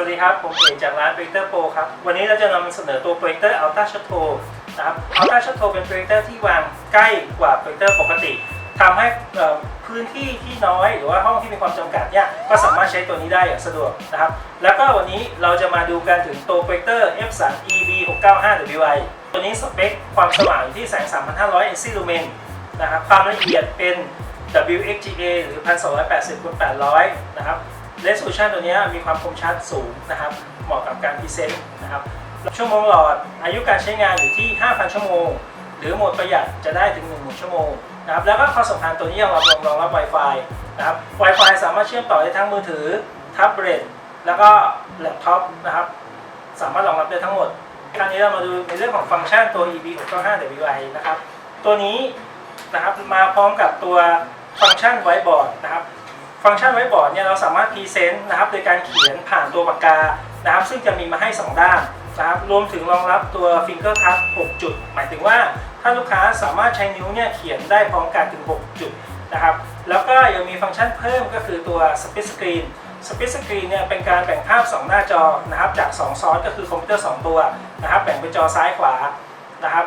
วัสดีครับ ผมเอกจากร้าน Projector Pro ครับ วันนี้เราจะนำเสนอตัว Projector Ultra Shutter นะครับ Ultra Shutter เป็น Projector ที่วางใกล้กว่า Projector ปกติทำให้พื้นที่ที่น้อยหรือว่าห้องที่มีความจำกัดเนี่ยก็สามารถใช้ตัวนี้ได้อย่างสะดวกนะครับ แล้วก็วันนี้เราจะมาดูกันถึงตัว Projector F3 EB 695 WI ตัวนี้สเปคความสว่างอยู่ที่แสง 3,500 NC lumen นะครับความละเอียดเป็น WXGA หรือ 1280คูณ800 นะครับ เ e ส o l u t i o n ตัวนี้มีความคมชัดสูงนะครับเหมาะกับการพรีเซนต์นะครับชั่วโมงหลอดอายุการใช้งานอยู่ที่ 5,000 ชั่วโมง หรือโหมดประหยัดจะได้ถึง 10,000ชั่วโมงนะครับแล้วก็ข้อสำคัญตัวนี้ยังรองรับรองรับ Wi-Fi นะครับ Wi-Fi สามารถเชื่อมต่อได้ทั้งมือถือแท็บเล็ตแล้วก็แล็ปท็อปนะครับสามารถรองรับได้ทั้งหมดคราวนี้เรามาดูในเรื่องของฟังก์ชันตัว EB 695 WI นะครับตัวนี้นะครับมาพร้อมกับตัวฟังก์ชันไวบอร์ดนะครับ ฟังก์ชันไวบอร์ดเนี่ยเราสามารถพรีเซนต์นะครับโดยการเขียนผ่านตัวปากกานะครับ ซึ่งจะมีมาให้ 2 ด้านนะครับรวมถึงรองรับตัว Finger Touch 6 จุด หมายถึงว่าถ้าลูกค้าสามารถใช้นิ้วเนี่ยเขียนได้พร้อมกันถึง 6 จุดนะครับ แล้วก็ยังมีฟังก์ชันเพิ่มก็คือตัว Split Screen Split Screen เนี่ยเป็นการแบ่งภาพ 2 หน้าจอนะครับจาก 2 ซอสก็คือคอมพิวเตอร์ 2 ตัวนะครับแบ่งเป็นจอซ้ายขวานะครับ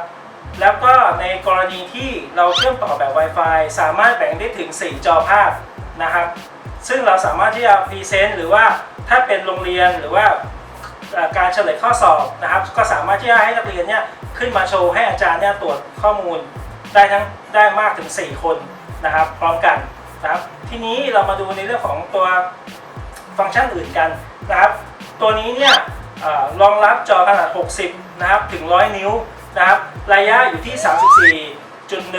แล้วก็ในกรณีที่เราเชื่อมต่อแบบ Wi-Fi สามารถแบ่งได้ถึง 4 จอภาพ นะครับ ซึ่งเราสามารถที่จะพรีเซนต์หรือว่าถ้าเป็นโรงเรียนหรือว่าการเฉลยข้อสอบนะครับ ก็สามารถที่จะให้นักเรียนเนี่ยขึ้นมาโชว์ให้อาจารย์เนี่ยตรวจข้อมูลได้ทั้งได้มากถึง 4 คนนะครับ พร้อมกันนะครับ ทีนี้เรามาดูในเรื่องของตัวฟังก์ชันอื่นกันนะครับ ตัวนี้เนี่ยเออรองรับจอขนาด 60 นะครับ ถึง 100 นิ้วนะครับ ระยะอยู่ที่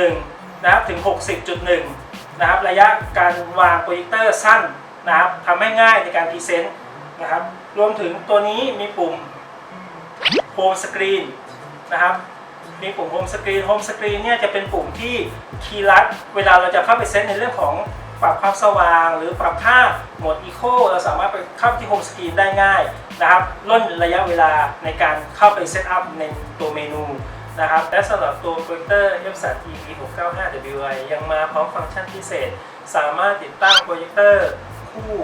34.1 นะครับ ถึง 60.1 นะครับระยะการวางโปรเจคเตอร์สั้นนะครับทำให้ง่ายในการพรีเซนต์นะครับรวมถึงตัวนี้มีปุ่มโฮมสกรีนนะครับมีปุ่มโฮมสกรีนโฮมสกรีนเนี่ยจะเป็นปุ่มที่คีย์ลัดเวลาเราจะเข้าไปเซตในเรื่องของปรับความสว่าง หรือปรับค่าโหมดอีโคเราสามารถไปเข้าที่โฮมสกรีนได้ง่ายนะครับล่นระยะเวลาในการเข้าไปเซตอัพในตัวเมนู นะครับและสำหรับตัว Projector F3 EV 695 WI ยังมาพร้อมฟังก์ชันพิเศษ สามารถติดตั้งโปรเจคเตอร์คู่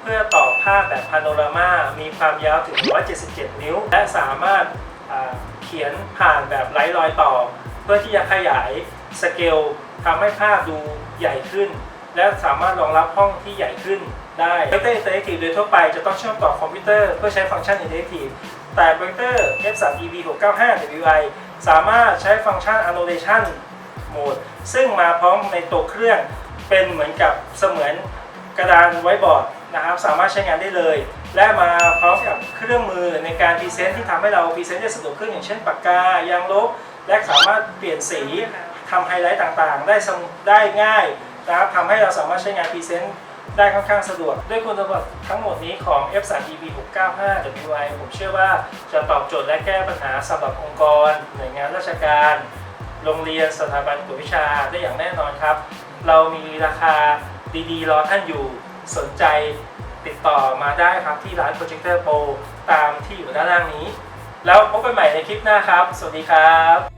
เพื่อต่อภาพแบบพาโนรามา มีความยาวถึง 177 นิ้ว และสามารถาเขียนผ่านแบบไร้รอยต่อ เพื่อที่จะขยายสเกลทำให้ภาพดูใหญ่ขึ้น และสามารถรองรับห้องที่ใหญ่ขึ้นได้ Projector Interactive โดยทั่วไปจะต้องเชื่อมต่อคอมพิวเตอร์เพื่อใช้ฟังก์ชัน Interactive แต่ Projector F3 EV 695 WI สามารถใช้ฟังก์ชัน Annotation Mode ซึ่งมาพร้อมในตัวเครื่องเป็นเหมือนกับเสมือนกระดานไว้บอร์ดนะครับ สามารถใช้งานได้เลย และมาพร้อมกับเครื่องมือในการพรีเซนต์ที่ทำให้เราพรีเซนต์ได้สะดวกขึ้นอย่างเช่นปากกายางลบ และสามารถเปลี่ยนสีทำไฮไลท์ต่างๆ ได้ได้ง่ายนะครับทำให้เราสามารถใช้งานพรีเซนต์ ได้ค่อนข้างสะดวก ด้วยคุณสมบัติทั้งหมดนี้ของ F3 EV 695 WI ผมเชื่อว่าจะตอบโจทย์และแก้ปัญหาสำหรับองค์กร หน่วยงานราชการ โรงเรียนสถาบันกวดวิชาได้อย่างแน่นอนครับ เรามีราคาดีๆ รอท่านอยู่สนใจติดต่อมาได้ครับที่ร้าน Projector Pro ตามที่อยู่ด้านล่างนี้ แล้วพบกันใหม่ในคลิปหน้าครับ สวัสดีครับ